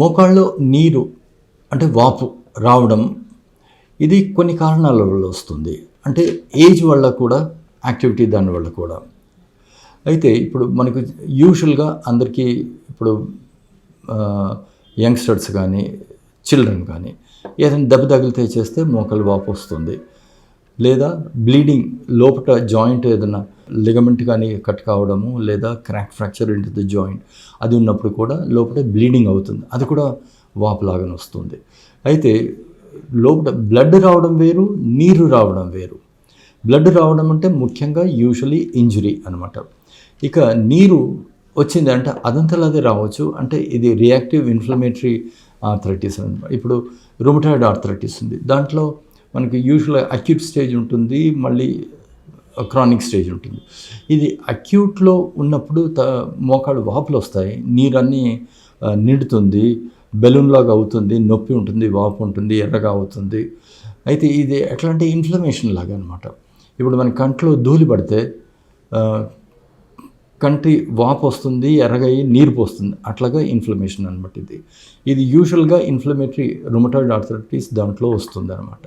మోకాళ్ళలో నీరు అంటే వాపు రావడం ఇది కొన్ని కారణాల వల్ల వస్తుంది. అంటే ఏజ్ వల్ల కూడా యాక్టివిటీ దాని వల్ల కూడా. అయితే ఇప్పుడు మనకు యూజువల్గా అందరికీ ఇప్పుడు యంగ్స్టర్స్ కానీ చిల్డ్రన్ కానీ ఏదైనా దెబ్బ తగిలితే చేస్తే మోకాలు వాపు వస్తుంది. లేదా బ్లీడింగ్ లోపల జాయింట్ ఏదైనా లిగమెంట్ కానీ కట్ కావడము లేదా crack fracture into the joint అది ఉన్నప్పుడు కూడా లోపల బ్లీడింగ్ అవుతుంది. అది కూడా వాపులాగానే వస్తుంది. అయితే లోపల బ్లడ్ రావడం వేరు నీరు రావడం వేరు. బ్లడ్ రావడం అంటే ముఖ్యంగా యూజువలీ ఇంజురీ అనమాట ఇక నీరు వచ్చింది అంటే అదంతలా అదే రావచ్చు. అంటే ఇది రియాక్టివ్ ఇన్ఫ్లమేటరీ ఆర్థరైటిస్ అనమాట ఇప్పుడు రుమటాయిడ్ ఆర్థరైటిస్ ఉంది. దాంట్లో మనకి యూజువల్గా అక్యూట్ స్టేజ్ ఉంటుంది. మళ్ళీ క్రానిక్ స్టేజ్ ఉంటుంది. ఇది అక్యూట్లో ఉన్నప్పుడు త మోకాళ్ళు వాపులు వస్తాయి. నీరన్నీ నిండుతుంది. బెలూన్ లాగా అవుతుంది. నొప్పి ఉంటుంది వాపు ఉంటుంది ఎర్రగా అవుతుంది. అయితే ఇది ఎట్లాంటి ఇన్ఫ్లమేషన్ లాగా అనమాట ఇప్పుడు మన కంట్లో ధూళి పడితే కంటి వాపు వస్తుంది ఎర్రగయ్యి నీరు పోస్తుంది. అట్లాగా ఇన్ఫ్లమేషన్ అనమాట ఇది. ఇది యూజువల్గా ఇన్ఫ్లమేటరీ రొమటాయిడ్ ఆర్థరైటిస్ దాంట్లో వస్తుంది అనమాట